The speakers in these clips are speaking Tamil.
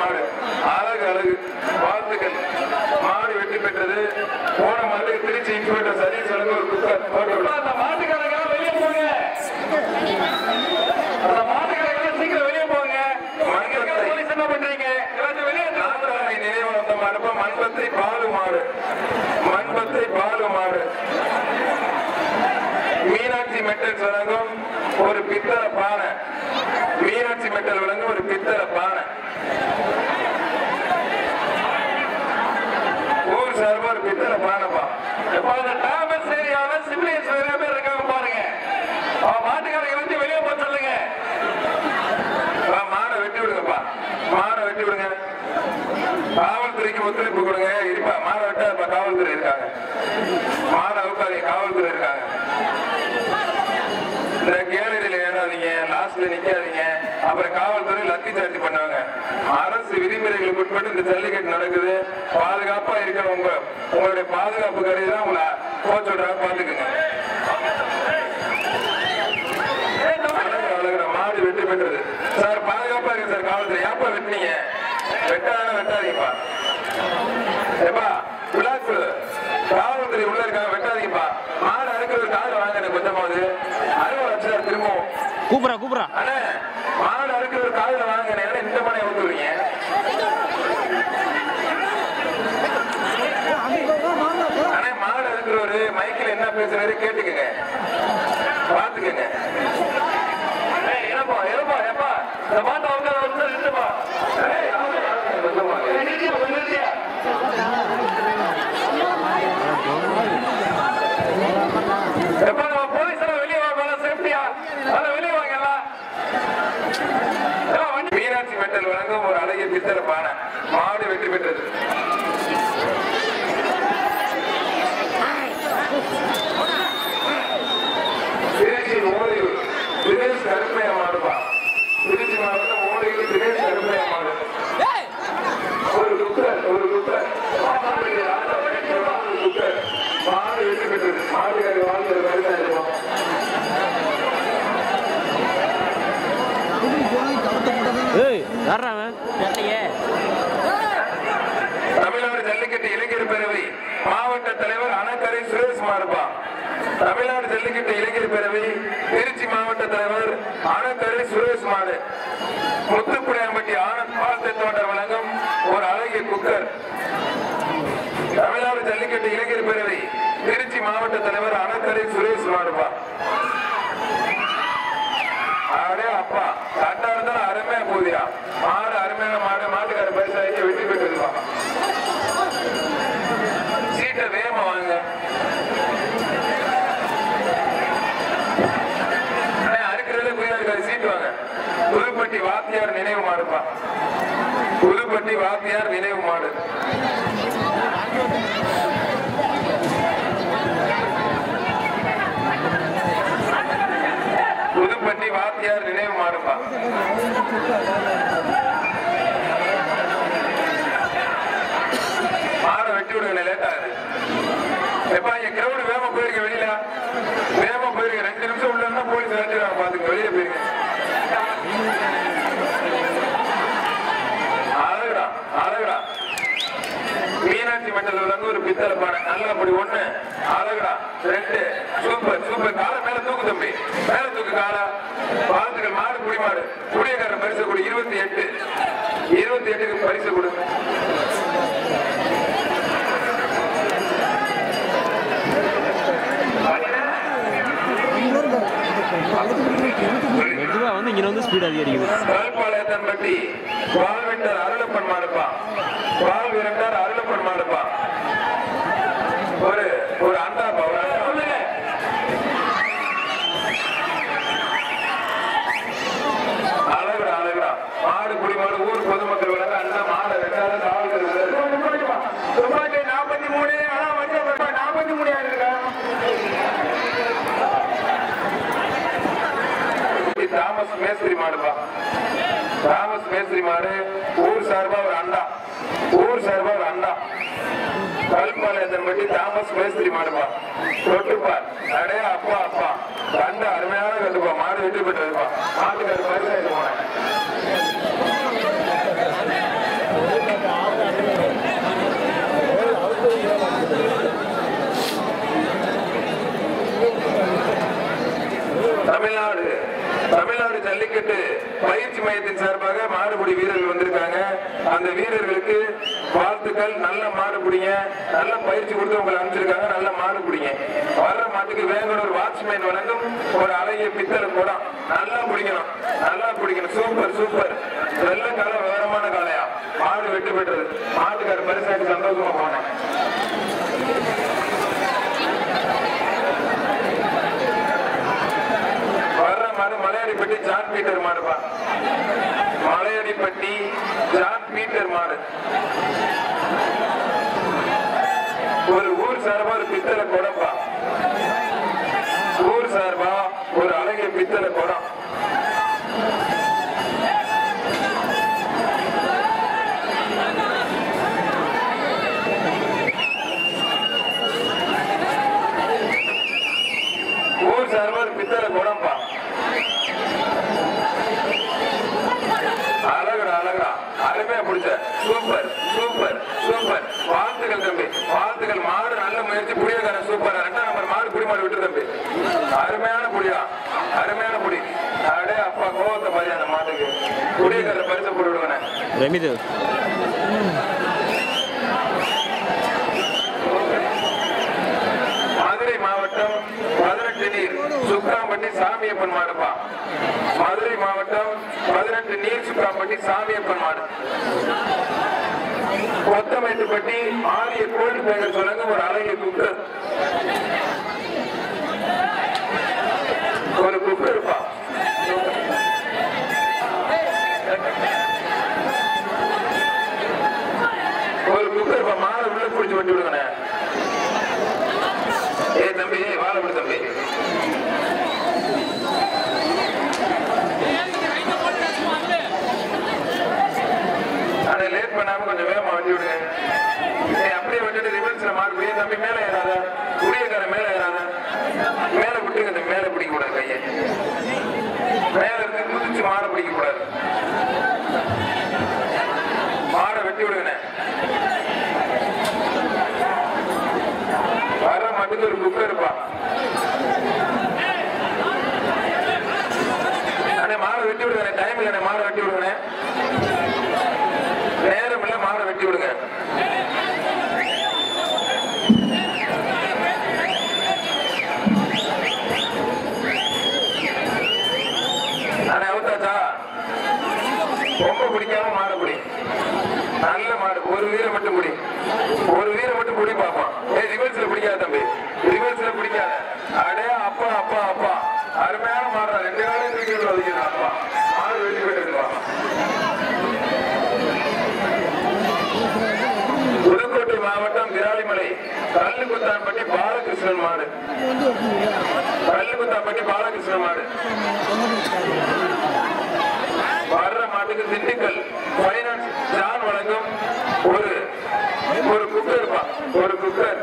மாடு. அழகு அழகு. வாழ்த்துக்கள். மாடு வெற்றி பெற்றது. போன மாடு திருச்சி இன்ஸ்பெக்டர் சதீஷ் வழங்க ஒரு. அந்த மாட்டுக்காரங்க வெளியே போங்க. அந்த மாட்டுக்காரங்க சீக்கிரம் வெளியே போங்க. போலீஸ் என்ன பண்றீங்க? எல்லாத்தையும் வெளியே நினைவார்த்தம் அனுப்ப மண்பத்தை பாலு மாடு. மண்பத்தை பாலு மாடு. மீனாட்சி மெட்டல்ஸ் வழங்கும் ஒரு பித்தளை பானை. மீனாட்சி மெட்டல் வழங்கும் ஒரு பித்தளை பானை ஊர் சார்பா ஒரு பித்தளை பானைப்பா இப்ப அந்த டாமஸ் ஏரியால சிவிலியன்ஸ் நிறைய பேர் இருக்காங்க பாருங்க. அவன் மாட்டுக்காரங்க வச்சு வெளியே போக சொல்லுங்க. மாடை வெட்டி விடுங்கப்பா. மாடை வெட்டி விடுங்க. காவல்துறைக்கு ஒத்துழைப்பு கொடுங்க இருப்பா மாடை வெட்ட இப்ப காவல்துறை இருக்காங்க மாடை அவுக்காதீங்க காவல்துறை இருக்காங்க இந்த கேலரியில ஏறாதீங்க லாஸ்ட்ல நிக்காதீங்க. அப்புறம் காவல்துறை லத்தி சார்ஜ் பண்ணுவாங்க அரசு விதிமுறைகளுக்கு உட்பட்டு இந்த ஜல்லிக்கட்டு நடக்குது. பாதுகாப்பா இருக்கணும் உங்க உங்களுடைய பாதுகாப்பு கருதி தான் உங்களை போக சொல்றாங்க பாத்துக்குங்க மாடு வெற்றி பெற்றது. சார் பாதுகாப்பா இருக்கு சார் காவல்துறை. ஏப்பா வெட்டினீங்க? வெட்டாத வெட்டாதீங்கப்பா. ஏப்பா விழாக்குழு காவல்துறை உள்ள இருக்காங்க வெட்டாதீங்கப்பா. மாடு அறுக்கிறது காதுல வாங்க எனக்கு கொஞ்சமாவது. அறுவை வச்சார் திரும்பவும் கூப்பிடா கூப்பிடா மாடு வாங்க இந்த அண்ணே மாடு அறுக்கிறவரு மைக்கில் என்ன பேசுறாரு கேட்டுக்கங்க. பாத்துக்கங்க ஏய், என்னப்பா என்னப்பா ஏப்பா இந்த மாட்டை வந்து வந்து நின்றுப்பா ஏய், கொஞ்சமா இரு. நிறுத்தியா, கொஞ்சம் நிறுத்தியா. எப்பா, நம்ம போலீஸ் எல்லாம் வெளியே வாங்க சேஃப்டியா அதெல்லாம் வெளியே வாங்க எல்லாம் எல்லாம் வண்டி மீனாட்சி மெட்டல் வழங்கும் ஒரு அழகிய பித்தளை பானை மாடு வெற்றி பெற்றது. திருச்சி ஓலையூர் தினேஷ் திருச்சி மாவட்டம் ஓலையூர் தினேஷ் கருப்பையா மாடு. ஒரு குக்கர் ஒரு குக்கர் ஒரு குக்கர் மாடு வெற்றி பெற்றது. மாட்டுக்காரி வாழ்ந்து வருதான் இருக்கும் ஏய் யாரா அவன் தெரியலையே தமிழ்நாடு ஜல்லிக்கட்டு இளைஞர் பேரவை மாவட்ட தலைவர் அணக்கரை சுரேஷ் தமிழ்நாடு ஜல்லிக்கட்டு இளைஞர் பேரவை திருச்சி மாவட்ட தலைவர் அணக்கரை சுரேஷ்குமார் மாடு. ஆனந்த் வாழ்த்து தோட்டர் வழங்கும் ஒரு அழகிய குக்கர். தமிழ்நாடு ஜல்லிக்கட்டு இளைஞர் பேரவை திருச்சி மாவட்ட தலைவர் அணக்கரை சுரேஷ் மாடுபா அடே அப்பா கட்டா இருந்தாலும் அருமையா போதியா மாடு அருமையான மாடு மாட்டுக்கார பரிசாயிக்கு வெற்றி பெற்றிருப்பான் சீட்டை வேகமா வாங்க அண்ணே, அறுக்கிறதுல போய் இருக்காது சீட்டு வாங்க புதுப்பட்டி வாத்தியார் நினைவு மாடுப்பா புதுப்பட்டி வாத்தியார் நினைவு மாடு. புதுப்பட்டி வாத்தியார் நினைவு மாடுப்பா. மாடை வெட்டி விடுங்க லேட் ஆகுது எப்பா இங்க வேகமா போயிருக்க வெளியில வேகமா போயிருக்க ரெண்டு நிமிஷம் உள்ள இருந்தா போலீஸ் விரட்டிடுவாங்க பாத்துங்க வெளியில போயிருங்க அழகுடா அழகுடா மீனாட்சி மண்டல வந்து ஒரு பித்தளை பானை நல்லா அப்படி ஒண்ணு அழகுடா. ரெண்டு சூப்பர் சூப்பர். காலை மேல தூக்கு தம்பி. மேல தூக்கு காலா. வாழ்த்துக்கள். மாடு குடி மாடு. குடியக்கார பரிசு கொடு. இருபத்தி எட்டு. இருபத்தி எட்டுக்கு பரிசு கொடு. மெதுவாக வந்து இங்கே வந்து ஸ்பீட் அதிகரிக்குது. கல்பாளையத்தன்பட்டி வாழ்வெட்டர் அருளப்பன் மாடுப்பா. வாழ் விரட்டார் அருளப்பன் மாடுப்பா. மேஸ்திரி மாடுப்பா. தாமஸ் மேஸ்திரி மாடு ஊர் சார்பா ஒரு அண்டா ஊர் சார்பா ஒரு அண்டா கல்பாளையத்தன் பற்றி தாமஸ் மேஸ்திரி மாடுப்பா. தொட்டுப்பா. அடே அப்பா அப்பா. கண்டு அருமையான கண்டுப்பா மாடு வெற்றி பெற்றதுப்பா. மாட்டு கண்டு பரிசாயிட்டு போனேன். தமிழ்நாடு. தமிழ்நாடு ஜல்லிக்கட்டு பயிற்சி மையத்தின் சார்பாக மாடுபிடி வீரர்கள் வந்திருக்காங்க. அந்த வீரர்களுக்கு வாழ்த்துக்கள். நல்ல மாடு பிடிங்க நல்ல பயிற்சி கொடுத்து உங்களை அனுப்பிச்சிருக்காங்க. நல்ல மாடு பிடிங்க வர்ற மாட்டுக்கு வேங்கடூர் வாட்ச்மேன் வழங்கும் ஒரு அழகிய பித்தளை கூடம். நல்லா பிடிக்கணும். நல்லா பிடிக்கணும். Super super. நல்ல கால விவரமான காலையா? மாடு வெட்டு பெற்றது. மாட்டுக்கார பரிசாட்டு சந்தோஷமா போனேன் வர்ற மாடு மலையடிப்பட்டி ஜான் பீட்டர் மாடுப்பா மலையடிப்பட்டி ஜான் பீட்டர் மாடு. ஒரு ஊர் சார்பா ஒரு பித்தளை குடம்பா ஊர் சார்பா ஒரு அழகிய பித்தளை குடம். ஊர் சார்பா ஒரு பித்தளை குடம்பா அழகுடா அழகுடா அருமையா பிடிச்ச சூப்பர் சூப்பர் சூப்பர் வாழ்த்துக்கள் தம்பி வாழ்த்துக்கள் மாடு நல்ல முயற்சி புடியக்காரன் சூப்பர் ரெண்டாம் நம்பர் மாடு புடி மாடு விட்டு தம்பி அருமையான புடியா அருமையான புடி அடே அப்பா கோவத்தை பாரு அந்த மாட்டுக்கு புடியக்கார பரிசு போட்டு விடுவேன் மதுரை மாவட்டம் பதினெட்டு நீர் சுக்காம்பட்டி சாமியப்பன் மாடுப்பா. மதுரை மாவட்டம் பதினெட்டு நீர் சுக்காம்பட்டி சாமியப்பன் மாடு. கொத்தமைத்துப்பட்டி ஆரிய கோடி பேங்கர் சொல்லுங்க ஒரு அழகிய குக்கர் ஒரு குக்கர் இருப்பா ஒரு குக்கர் இருப்பா மாலை உள்ள விடுங்கண்ணே ஏய் தம்பி ஏய் வாழ விடு தம்பி. அதை லேட் பண்ணாம கொஞ்சம் வேகமா வண்டி விடுங்க ஏய் அப்படியே விட்டுட்டு ரிவர்ஸ்ல மாறு. ஏய் தம்பி மேல ஏறாத. குடியக்கார மேல ஏறாத. மேல விட்டுங்க தம்பி மேல பிடிக்க கூடாது கையை. மேல இருந்து குதிச்சு மாட பிடிக்க கூடாது மாடை வெட்டி விடுங்கண்ணே வர ஒரு குக்கர் இருப்பா. அண்ணே மாடை வெட்டி விடுங்க டைம் இல்லை மாடை வெட்டி விடுங்க நேரம் இல்லை மாடை வெட்டி விடுங்க அண்ணே அவுத்தாச்சா ரொம்ப பிடிக்காம மாடை பிடி நல்ல மாடு ஒரு வீரை மட்டும் பிடி ஒரு வீரை மட்டும் பிடி பாப்பான் ஏ ரிவர்ஸ்ல பிடிக்காத தம்பி ரிவர்ஸ்ல பிடிக்காத அடே அப்பா அப்பா அப்பா அருமையான மாடு ரெண்டு காலம் கிரிக்கெட் ஒதுக்கிறான் அப்பா மாடு வெட்டி போயிட்டு புதுக்கோட்டை மாவட்டம் விராலிமலை கல்லுக்குத்தான்பட்டி பாலகிருஷ்ணன் மாடு கல்லுக்குத்தான்பட்டி பாலகிருஷ்ணன் மாடு வர்ற மாட்டுக்கு திண்டுக்கல் பைனான்ஸ் ஜான் வழங்கும் ஒரு ஒரு குக்கர் இருப்பான். ஒரு குக்கர்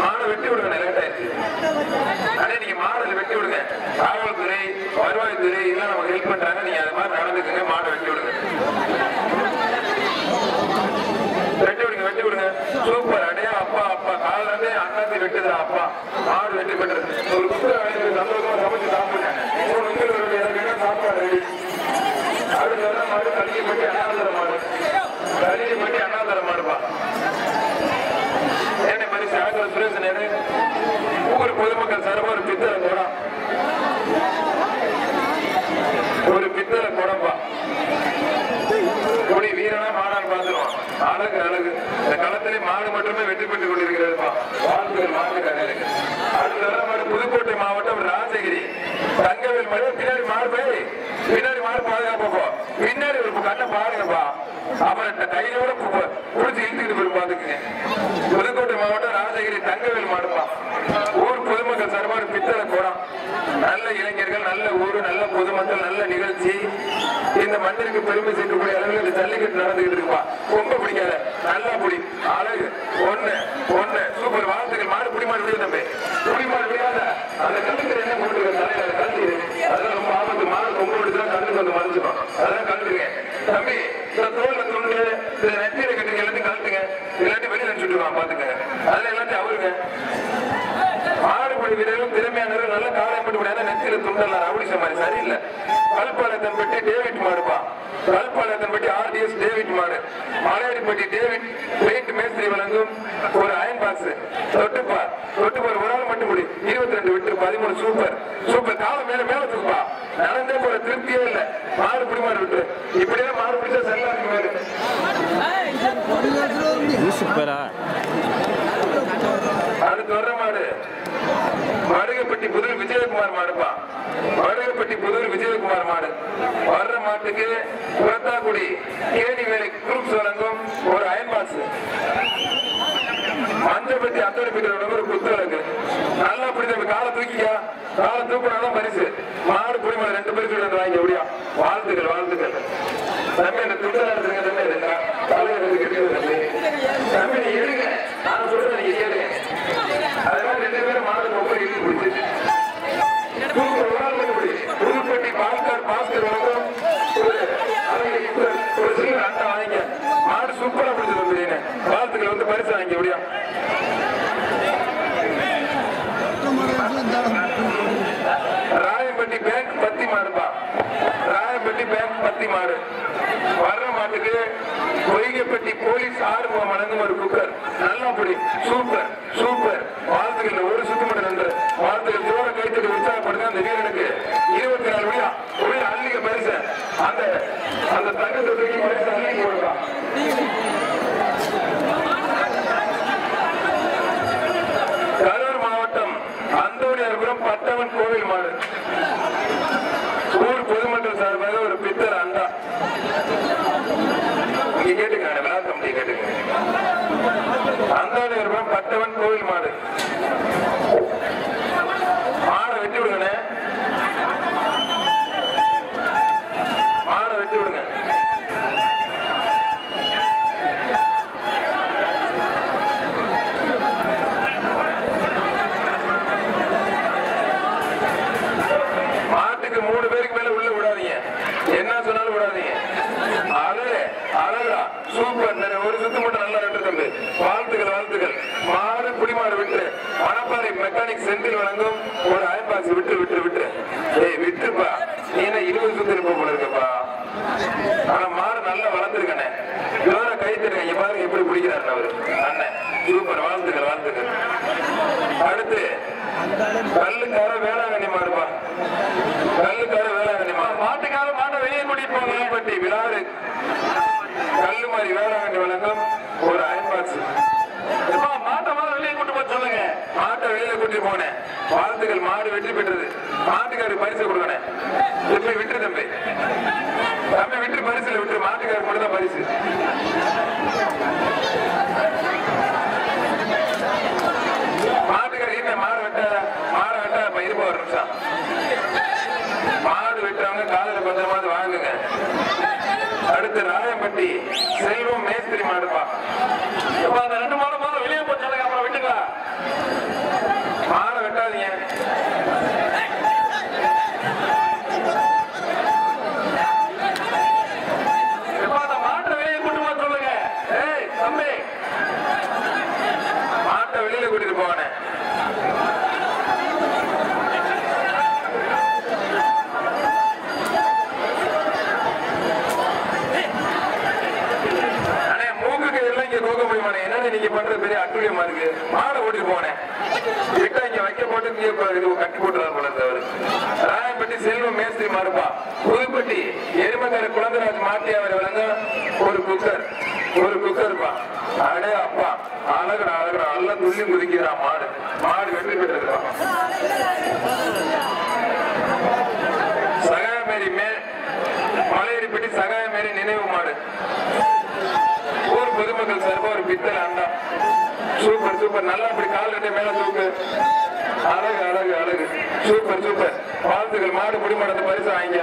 மாடை வெட்டி விடுங்க லேட் ஆயிடுச்சு. அண்ணே நீங்க மாடை வெட்டி விடுங்க. காவல்துறை வருவாய்த்துறை எல்லாம் நமக்கு ஹெல்ப் பண்றாங்க. நீங்க அது மாதிரி நடந்துக்குங்க மாடை வெட்டி விடுங்க. வெட்டி விடுங்க வெட்டி விடுங்க. சூப்பர் அடையா அப்பா அப்பா காலில இருந்தே வெட்டுதா அப்பா. ஆடு வெட்டி பண்றது ஒரு குக்கரை வாங்கி சந்தோஷமா சமைச்சு சாப்பிடுங்க மூணு உங்கள் எனக்கு சாப்பாடு ரெடி. அடுத்து வர மாடு கலியப்பட்டி அண்ணாதர மாடு. கலியப்பட்டி அண்ணாதர மாடுப்பா என்ன மாதிரி ஆகல சுரேஷ் ஊர் பொதுமக்கள் சர்வ ஒரு பித்தளை குடம் ஒரு பித்தளை குடம்பா கூடி வீரனா மாடான்னு பார்த்துருவான் அழகு அழகு இந்த களத்திலே மாடு மட்டுமே வெற்றி பெற்றுக் கொண்டிருக்கிறதுப்பா வாழ்த்துகள் மாட்டுக்காரர்களுக்கு அடுத்த வர மாடு புதுக்கோட்டை மாவட்டம் ராஜகிரி தங்கவேல் மணி பின்னாடி மாடு போய் பின்னாடி மாடு பாதுகாப்பா போ பின்னாடி ஒரு கண்ணை பாருங்கப்பா அப்புறம் இந்த கையோட பு- இழுத்துக்கிட்டு போய் பாத்துக்குங்க புதுக்கோட்டை மாவட்டம் ராஜகிரி தங்கவேல் மாடுப்பா. ஊர் பொதுமக்கள் சார்பாக ஒரு பித்தளை குடம் நல்ல இளைஞர்கள் நல்ல ஊரு நல்ல பொதுமக்கள் நல்ல நிகழ்ச்சி. இந்த மண்ணிற்கு பெருமை சேர்க்கக்கூடிய அளவில் இந்த ஜல்லிக்கட்டு நடந்துகிட்டு இருக்குப்பா. ரொம்ப பிடிக்காத நல்லா பிடி. அழகு. ஒண்ணு ஒண்ணு. சூப்பர். வாழ்த்துக்கள். மாடு பிடி மாடு விடு தம்பி? பிடி மாடு விடாத அந்த கழுத்துல என்ன போட்டுருக்க தலையில அதை கழட்டிடு அதெல்லாம் ரொம்ப ஆபத்து மாடு ரொம்ப விடுச்சுன்னா கண்ணுக்கு வந்து மறைஞ்சிடும் அதெல்லாம் கழட்டுங்க தம்பி இந்த தோல்ல துண்டு இந்த நெத்தியில கட்டுங்க எல்லாத்தையும் கழட்டுங்க இல்லாட்டி வெளியில அனுப்பிச்சுட்டுருவான் பாத்துக்கங்க அதெல்லாம் எல்லாத்தையும் அவருங்க மாடுபடி வீரர்களும் திறமையானவர்கள் நல்ல காலை மட்டும் விடாத நெத்தியில துண்டு சரியில்லை கல்பாளையத்தன்பட்டி டேவிட் மாடுப்பா கல்பாளையத்தன்பட்டி ஆர்டிஎஸ் டேவிட் பெயிண்ட் மேஸ்திரி வழங்கும் ஒரு அயன் பாக்ஸ் தொட்டுப்பார் தொட்டுப்பார் ஒரு ஆள் மட்டும் முடி. இருபத்தி ரெண்டு விட்டு பதிமூணு சூப்பர் சூப்பர் காலம் மேல மேல தூக்குப்பா நடந்தே போற திருப்தியே இல்ல. மாடு பிடி மாடு விட்டு. இப்படியே மாடு பிடிச்சா செல்லாதுக்கு மேல. சூப்பரா அடுத்து வர்ற மாடு. மடுகப்பட்டி புதூர் விஜயகுமார் மாடுப்பா. மடுகப்பட்டி புதூர் விஜயகுமார் மாடு. வர்ற மாட்டுக்கு புறத்தாக்குடி கேணி வேலை குரூப்ஸ் வழங்கும் ஒரு அயன் பாக்ஸ் மஞ்சப்பட்டி அத்தோடி பிடிக்கிற ஒரு குத்து குத்துவிளக்கு நல்லா பிடிச்ச காலை தூக்கிக்கா. காலை தூக்கினாதான் பரிசு. மாடு புடி மாடு ரெண்டு பரிசு வந்து வாங்கி எப்படியா வாழ்த்துக்கள் வாழ்த்துக்கள். தம்பி அந்த துண்டா எடுத்துங்க தம்பி. இருக்கா தலைவர் கெட்டியது தம்பி. தம்பி நீ எடுங்க நான் சொல்றதை நீங்க கேளுங்க. அதனால ரெண்டு பேரும் மாடு ஒவ்வொரு ஒரு அழகு அட்டை வாங்கிக்க மாடு சூப்பரா பிடிச்சது வாழ்த்துக்கள் வந்து பரிசு வாங்கி எப்படியா பேங்க் பத்தி மாடுப்பா. ராயம்பட்டி பேங்க் பத்தி மாடு. வர்ற மாட்டுக்கு பொய்கைப்பட்டி போலீஸ் ஆறுமுகம் வழங்கும் ஒரு குக்கர். நல்லா புடி. Super super. வாழ்த்துக்கள் ஒரு சுத்து நன்று. வாழ்த்துக்கள் ஜோர கைத்தடி உற்சாகப்படுத்த அந்த வீரனுக்கு. இருபத்தி நாலு விழா. அந்த அந்த தங்கத்தை தூக்கி அள்ளி கரூர் மாவட்டம் அந்தோணியார்புரம் பட்டவன் கோவில் மாடு. ஊர் பொதுமக்கள் சார்பாக ஒரு பித்தர் அண்டா. இங்க கேட்டுங்க விழா அந்தோணியார்புரம் பட்டவன் கோவில் மாடு வெட்டி விடுங்கண்ணே மாடை வெட்டி விடுங்க மாட்டுக்கு மூணு பேருக்கு மேல உள்ள விடாதீங்க என்ன சொன்னாலும் விடாதீங்க அழகு அழகா சூப்பர் நிறைய ஒரு சுத்து மட்டும் நல்லா ரெண்டு தம்பி வாழ்த்துக்கள் வாழ்த்துக்கள். மாடு குடிமாடு விட்டு மணப்பாறை மெக்கானிக் செந்தில் வழங்கும் ஒரு அயன் விட்டு விட்டு விட்டு. ஏய் விட்டுப்பா. நீ என்ன இருபது சுத்திரம் போல இருக்கப்பா? ஆனா மாடு நல்லா வளர்ந்துருக்கண்ணே. இவர கை தருங்க இங்க பாருங்க எப்படி பிடிக்கிறாரு அவரு. அண்ணன் சூப்பர். வாழ்த்துக்கள் வாழ்த்துக்கள். அடுத்து கல்லுக்கார வேளாங்கண்ணி மாடுப்பா. கல்லுக்கார வேளாங்கண்ணி மாடு மாட்டுக்கார மாட்டை வெளியே கூட்டிட்டு போங்க. பட்டி விழாறு கல்லு மாதிரி வேளாங்கண்ணி வழங்கும் ஒரு அயன் பாக்ஸ் மாட்டை மாதிரி வெளியே கூட்டு போக சொல்லுங்க. மாட்டை வெளியில கூட்டி போனேன். வாழ்த்துக்கள் மாடு வெற்றி பெற்றது. மாட்டுக்காரு பரிசு கொடுக்கணே தம்பி விட்டு தம்பி. தம்பி விட்டு பரிசுல விட்டு மாட்டுக்காரு மட்டும் தான் பரிசு. மாட்டுக்காரு என்ன மாடு வெட்ட மாடு வெட்ட பயிர் இருப்ப ஒரு நிமிஷம். மாடு வெட்டவங்க காதல பத்திரமாவது வாங்குங்க. அடுத்து ராயம்பட்டி செல்வம் மேஸ்திரி மாடுப்பா இப்ப அந்த ரெண்டு மாடு மாடு வெளியே போச்சு அப்புறம் விட்டுக்கலாம் மாடை வெட்டாதீங்க இப்ப அந்த மாட்டை வெளியே கூட்டு போக சொல்லுங்க ஏய் தம்பி மாட்டை வெளியில கூட்டிட்டு போவானே அண்ணே, மூக்குக்கு எல்லாம் இங்க கோக்க முடியுமாண்ணே? என்னண்ணே நீங்க பண்றது பெரிய அட்டுழியமா இருக்கு மாடை ஓட்டி போனேன். கிட்ட இங்க வைக்க போட்டு இங்க கட்டி போட்டுறாரு போல இருக்கு ராயப்பட்டி செல்வம் மேஸ்திரி மாடுப்பா புதுப்பட்டி எருமங்கரை குழந்தராஜ் மாட்டி அவர் வழங்க ஒரு குக்கர். ஒரு குக்கர்ப்பா. அடே அப்பா அழகுடா அழகுடா. நல்லா துள்ளி குதிக்கிறான் மாடு. மாடு வெற்றி பெற்றிருக்கான் சகாயமேரி மே மலையடிப்பட்டி சகாயமேரி நினைவு மாடு. பொதுமக்கள் சார்பா ஒரு பித்தளை அண்டா. Super super. நல்லா அப்படி கால் ரெண்டு மேல தூக்கு. அழகு அழகு அழகு. Super super. வாழ்த்துக்கள். மாடு முடி மாடு அந்த பரிசு வாங்க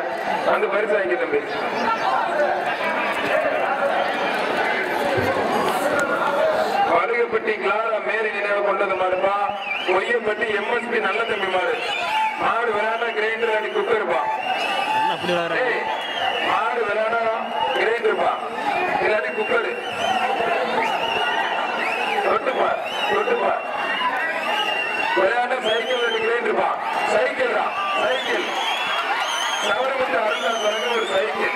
அந்த பரிசு வாங்கி தம்பி. வடுகப்பட்டி கிளாரா மேரி நினைவு கொண்டது மாடுப்பா. ஒய்யப்பட்டி எம்எஸ்பி நல்ல தம்பி மாடு. மாடு விளையாட கிரைண்டர் அடி ஏய், மாடு விளையாட கிரைண்டர்ப்பா இல்லாட்டி குக்கரு தொட்டுப்பா தொட்டுப்பா. விளையாட்டு சைக்கிள் எடுக்கிறேன் இருப்பான் சைக்கிள் தான் சைக்கிள். சவரமுத்து அருந்தா பிறகு ஒரு சைக்கிள்.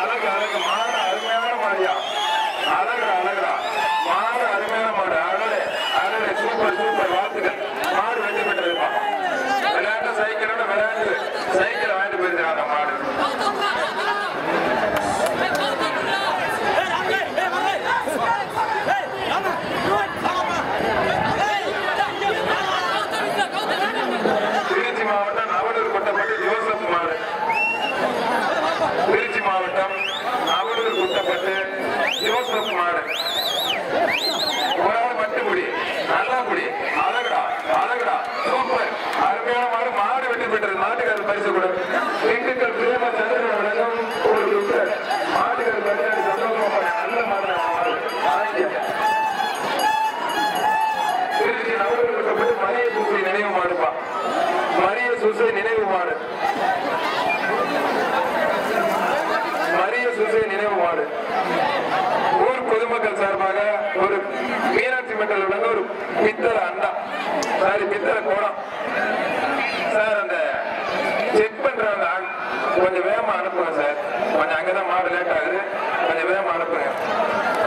அழகு அழகு. மாடு அருமையான மாடியா? அழகுடா அழகுடா. மாடு அருமையான மாடு. அழகு அழகு சூப்பர் சூப்பர். வாழ்த்துக்கள். மாடு வெற்றி பெற்றிருப்பா விளையாட்டு சைக்கிளோட விளையாட்டு. சைக்கிள் வாங்கிட்டு போயிருக்காங்க மாடு திருச்சி மாவட்டம் நவலூர் கொட்டப்பட்டு ஜோசப் மாடு திருச்சி மாவட்டம் நவலூர் கொட்டப்பட்டு ஜோசப் மாடு ஒரு ஆள் மட்டுக்குடி நல்லா குடி அழகுடா அழகுடா. சூப்பர். அருமையான மாடு மாடு வெற்றி பெற்றது. மாட்டுக்காரர் பரிசு கொடு. திண்டுக்கல் பிரேம சந்திரன் வழங்கும் ஒரு லிட்டர் மாட்டுக்காரர் பரிசு சந்தோஷமா நல்ல மாடு மாடு. வாங்கிக்க. திருச்சி நவலூர் கொட்டப்பட்டு மரிய சூசை நினைவு மாடுப்பா. மரிய சூசை நினைவு மாடு மரிய சூசை நினைவு மாடு ஊர் பொதுமக்கள் சார்பாக ஒரு மீனாட்சி மண்டல் உள்ள ஒரு பித்தளை அண்டா. சாரி பித்தளை கோடம். சார் அந்த செக் பண்ற ஆள் கொஞ்சம் வேகமா அனுப்புங்க சார். கொஞ்சம் அங்கதான் மாடு லேட் ஆகுது கொஞ்சம் வேகமா அனுப்புங்க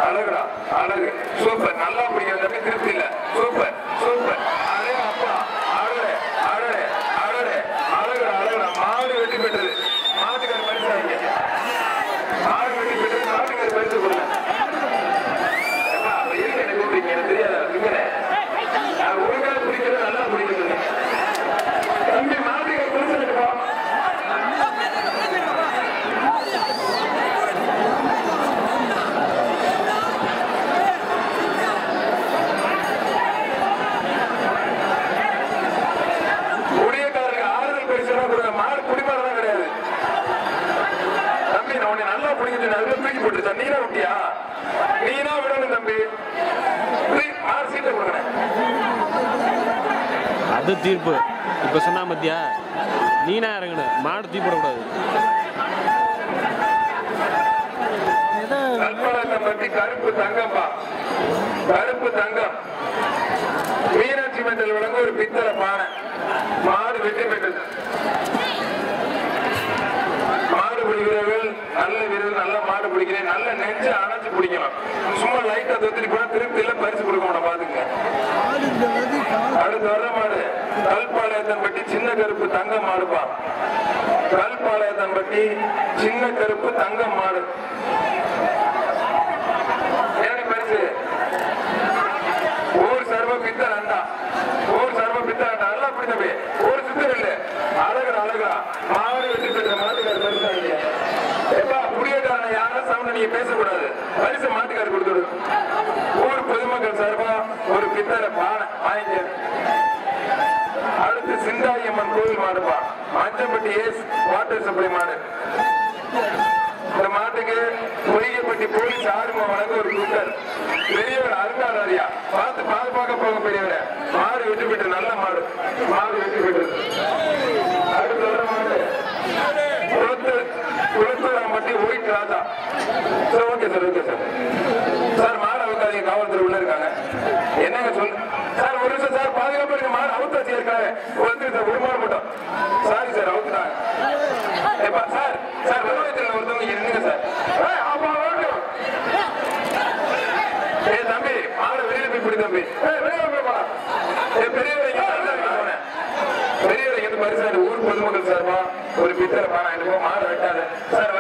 அழகுடா அழகு சூப்பர் நல்லா பிடிக்கிற தம்பி திருப்தி இல்ல சூப்பர் சூப்பர் அதே அப்பா அழகு அழகு அழகு அழகுடா அழகுடா மாடு வெற்றி பெற்றது மாட்டுக்கார பரிசு வாங்கிக்க மாடு வெட்டி பெற்றது மாட்டுக்கார பரிசு கொடுங்க ஏப்பா, அப்ப எதுக்கு என்னை கூப்பிட்டீங்க? எனக்கு தெரியாதா? திமிரே. நான் ஒழுங்கா பிடிக்கிறது நல்லா பிடிக்கிறது. தம்பி, மாட்டுக்கார பரிசு எடுப்பா. குடியக்காரருக்கு ஆறுதல் பரிசுலாம் கொடுங்க. மாடு குடிமரம்லாம் கிடையாது தம்பி நான் உன்னை நல்லா பிடிக்கிட்டு நல்லா தூக்கி போட்டுருச்சா நீனா விட்டியா நீனா விடணும் தம்பி தூக்கி- ஆறு சீட்டை கொடுங்க அது தீர்ப்பு. இப்போ சொன்னா மத்தியா நீனா இறங்கணும் மாடு தீ போடக்கூடாது. பத்தி கருப்பு தங்கம்பா கருப்பு தங்கம். மீனாட்சி மண்டல் வழங்க ஒரு பித்தளை பானை மாடு வெற்றி பெற்றது மாடு பிடிக்கிறவர்கள் நல்ல வீரர்கள் நல்ல மாடு பிடிக்கிறேன் நல்ல நெஞ்சு அணைச்சு பிடிக்கணும் சும்மா லைட்டா தொத்திட்டு போனா திருப்தி இல்ல பரிசு கொடுக்க மாட்டோம் பாத்துங்க அடுத்து வர மாடு கல்பாளையத்தன் பட்டி சின்ன கருப்பு தங்க மாடுப்பா. கல்பாளையத்தன் பட்டி சின்ன கருப்பு தங்க மாடு. என்னடி பரிசு. ஒரு சர்வ பித்தர் அண்டா ஒரு சர்வ பித்தர் அண்டா நல்லா அப்படி தம்பி ஒரு சித்தர் இல்ல அழகர் அழகா மாடு வெற்றி பெற்ற மாட்டுக்கார பரிசு இல்லையா எப்பா புடியக்காரன யாரும் சவுண்ட் நீங்க பேசக்கூடாது. பரிசு மாட்டுக்கார கொடுத்துடு. ஊர் பொதுமக்கள் சார்பா ஒரு பித்தரை பானை வாங்கிக்க. அடுத்து சிந்தாயம்மன் கோவில் மாடுப்பா. மஞ்சப்பட்டி ஏஸ் வாட்டர் சப்ளை மாடு. இந்த மாட்டுக்கு பொய்யப்பட்டி போலீஸ் ஆர்வம் வழங்க ஒரு கூட்டர் பெரியவர் அருங்காராரியா பார்த்து பாதுகாக்க பார்க்க போக பெரியவர. மாடு விட்டு விட்டு நல்ல மாடு. மாடு விட்டு விட்டு அடுத்து வர மாடு குளத்தூர் குளத்தூராம்பட்டி ஓடிட்டு Raja sir okay sir okay sir sir மாடு அவுக்காதீங்க காவல்துறை உள்ள இருக்காங்க. என்னங்க சொல் சார் ஒரு நிமிஷம் சார் பாதுகாப்பு இருக்க மாடு அவுத்தாச்சு இருக்காங்க வந்து சார் ஒரு மாடு மட்டும். சாரி சார் அவுத்துட்டாங்க. ஏப்பா சார் சார் வருவாயத்தில் ஒருத்தவங்க இருங்க சார் ஆமா ஏய் தம்பி மாடு வெளியில போய் பிடி தம்பி. பெரியவரை பெரியவரை ஊர் பொதுமக்கள் சார்பா ஒரு பித்தரை பானை மாடு வெட்டாத. சார்